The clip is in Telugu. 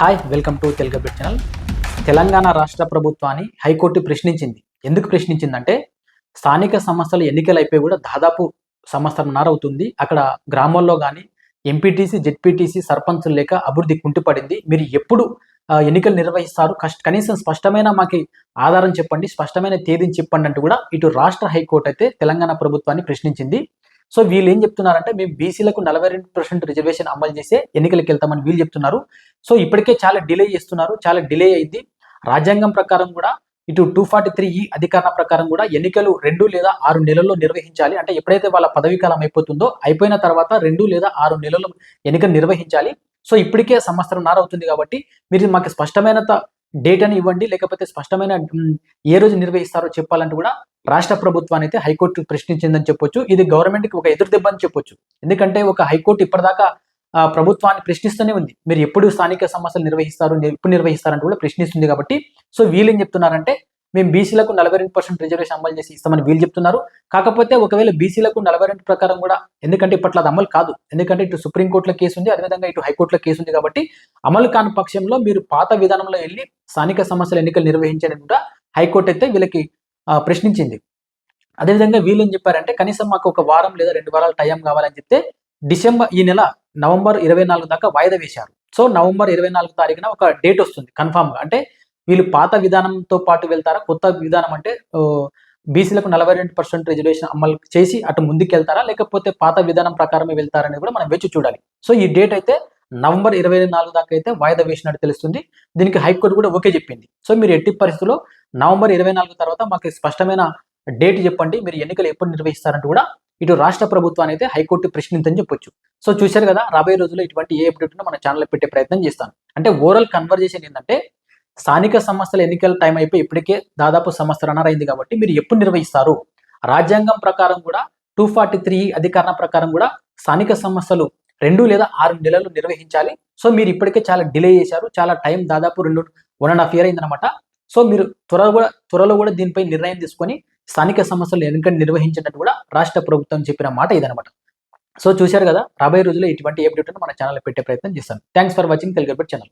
Hi welcome to Telugu bit channel Telangana రాష్ట్ర ప్రభుత్వాన్ని హైకోర్టు ప్రశ్నించింది. ఎందుకు ప్రశ్నించిందంటే స్థానిక సంస్థలు ఎన్నికలు అయిపోయి కూడా దాదాపు సంవత్సరంన్నర అవుతుంది. అక్కడ గ్రామాల్లో కానీ ఎంపీటీసీ జెడ్పీటీసీ సర్పంచులు లేక అభివృద్ధి కుంటుపడింది మీరు ఎప్పుడు ఎన్నికలు నిర్వహిస్తారు? కష్ట కనీసం స్పష్టమైన మాకు ఆధారం చెప్పండి స్పష్టమైన తేదీని చెప్పండి అంటూ కూడా ఇటు రాష్ట్ర హైకోర్టు అయితే తెలంగాణ ప్రభుత్వాన్ని ప్రశ్నించింది. సో వీళ్ళు ఏం చెప్తున్నారంటే మేము బీసీలకు నలభై రెండు పర్సెంట్ రిజర్వేషన్ అమలు చేసే ఎన్నికలకు వెళ్తామని వీళ్ళు చెప్తున్నారు. సో ఇప్పటికే చాలా డిలే చేస్తున్నారు చాలా డిలే అయింది. రాజ్యాంగం ప్రకారం కూడా ఇటు టూ ఫార్టీ త్రీ ఈ అధికారం ప్రకారం కూడా ఎన్నికలు రెండు లేదా ఆరు నెలల్లో నిర్వహించాలి. అంటే ఎప్పుడైతే వాళ్ళ పదవీకాలం అయిపోతుందో అయిపోయిన తర్వాత రెండు లేదా ఆరు నెలలు ఎన్నికలు నిర్వహించాలి. సో ఇప్పటికే సంవత్సరం నార అవుతుంది కాబట్టి మీరు మాకు స్పష్టమైన డేటాని ఇవ్వండి లేకపోతే స్పష్టమైన ఏ రోజు నిర్వహిస్తారో చెప్పాలంటూ కూడా రాష్ట్ర ప్రభుత్వాన్ని అయితే హైకోర్టు ప్రశ్నించిందని చెప్పొచ్చు. ఇది గవర్నమెంట్కి ఒక ఎదురు దెబ్బ అని చెప్పొచ్చు. ఎందుకంటే ఒక హైకోర్టు ఇప్పటిదాకా ప్రభుత్వాన్ని ప్రశ్నిస్తూనే ఉంది. మీరు ఎప్పుడు స్థానిక సమస్యలు నిర్వహిస్తారు ఎప్పుడు నిర్వహిస్తారంటూ కూడా ప్రశ్నిస్తుంది కాబట్టి. సో వీళ్ళు ఏం చెప్తున్నారంటే మేము బీసీలకు నలభై రెండు పర్సెంట్ రిజర్వేషన్ అమలు చేసి ఇస్తామని వీళ్ళు చెప్తున్నారు. కాకపోతే ఒకవేళ బీసీలకు నలభై రెండు ప్రకారం కూడా ఎందుకంటే ఇప్పట్లో అది అమలు కాదు. ఎందుకంటే ఇటు సుప్రీంకోర్టులో కేసు ఉంది అదేవిధంగా ఇటు హైకోర్టులో కేసు ఉంది కాబట్టి అమలు కాని పక్షంలో మీరు పాత విధానంలో వెళ్ళి స్థానిక సమస్యల ఎన్నికలు నిర్వహించని కూడా హైకోర్టు అయితే వీళ్ళకి ప్రశ్నించింది. అదేవిధంగా వీళ్ళు ఏం చెప్పారంటే కనీసం మాకు ఒక వారం లేదా రెండు వారాలు టైం కావాలని చెప్తే డిసెంబర్ ఈ నెల నవంబర్ ఇరవై నాలుగు దాకా వాయిదా వేశారు. సో నవంబర్ ఇరవై నాలుగు తారీఖున ఒక డేట్ వస్తుంది కన్ఫామ్గా. అంటే వీళ్ళు పాత విధానంతో పాటు వెళ్తారా? కొత్త విధానం అంటే బీసీలకు నలభై రెండు పర్సెంట్ రిజర్వేషన్ అమలు చేసి అటు ముందుకు వెళ్తారా లేకపోతే పాత విధానం ప్రకారమే వెళ్తారని కూడా మనం వేచి చూడాలి. సో ఈ డేట్ అయితే నవంబర్ ఇరవై నాలుగు దాకా అయితే వాయిదా వేసినట్టు తెలుస్తుంది. దీనికి హైకోర్టు కూడా ఓకే చెప్పింది. సో మీరు ఎట్టి పరిస్థితుల్లో నవంబర్ ఇరవై నాలుగు తర్వాత మాకు స్పష్టమైన డేట్ చెప్పండి. మీరు ఎన్నికలు ఎప్పుడు నిర్వహిస్తారంటూ కూడా ఇటు రాష్ట్ర ప్రభుత్వాన్ని అయితే హైకోర్టు ప్రశ్నించని చెప్పొచ్చు. సో చూశారు కదా రాబోయే రోజుల్లో ఇటువంటి ఏ అప్డేట్ ఉన్నా మన పెట్టే ప్రయత్నం చేస్తాను. అంటే ఓవరాల్ కన్వర్జేషన్ ఏంటంటే స్థానిక సంస్థల ఎన్నికల టైం అయిపోయి ఇప్పటికే దాదాపు సంవత్సరాన్నర అయింది కాబట్టి మీరు ఎప్పుడు నిర్వహిస్తారు? రాజ్యాంగం ప్రకారం కూడా టూ ఫార్టీ త్రీ అధికారణ ప్రకారం కూడా స్థానిక సంస్థలు రెండు లేదా ఆరు నెలలు నిర్వహించాలి. సో మీరు ఇప్పటికే చాలా డిలే చేశారు. చాలా టైం దాదాపు రెండు వన్ అండ్ హాఫ్ ఇయర్ అయిందనమాట సో మీరు త్వరలో కూడా త్వరలో కూడా దీనిపై నిర్ణయం తీసుకొని స్థానిక సమస్యలు ఎన్నికలు నిర్వహించినట్టు కూడా రాష్ట్ర ప్రభుత్వం చెప్పిన మాట ఇదనమాట సో చూశారు కదా రాబోయే రోజుల్లో ఇటువంటి ఏ అప్డేట్ మన ఛానల్ పెట్టే ప్రయత్నం చేస్తాను. Thanks for watching Telugu channel